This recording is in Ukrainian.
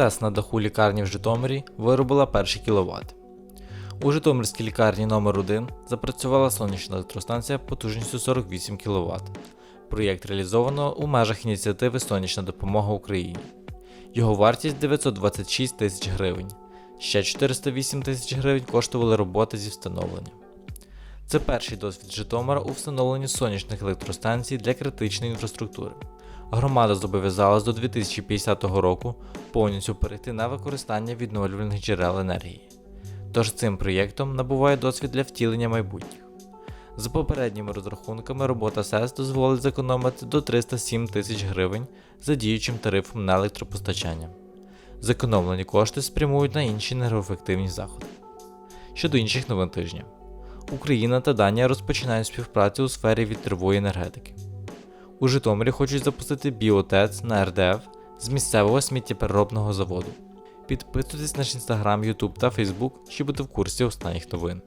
СЕС на даху лікарні в Житомирі виробила перший кіловат. У Житомирській лікарні номер 1 запрацювала сонячна електростанція потужністю 48 кВт. Проєкт реалізовано у межах ініціативи Сонячна допомога Україні. Його вартість 926 тисяч гривень. Ще 408 тисяч гривень коштували роботи зі встановленням. Це перший досвід Житомира у встановленні сонячних електростанцій для критичної інфраструктури. Громада зобов'язалась до 2050 року повністю перейти на використання відновлювальних джерел енергії. Тож цим проєктом набуває досвід для втілення майбутніх. За попередніми розрахунками, робота СЕС дозволить зекономити до 307 тисяч гривень за діючим тарифом на електропостачання. Зекономлені кошти спрямують на інші енергоефективні заходи. Щодо інших новин тижня, Україна та Данія розпочинають співпрацю у сфері вітрової енергетики. У Житомирі хочуть запустити біотец на РДФ з місцевого сміттєпереробного заводу. Підписуйтесь на наш інстаграм, Ютуб та Фейсбук, щоб бути в курсі останніх новин.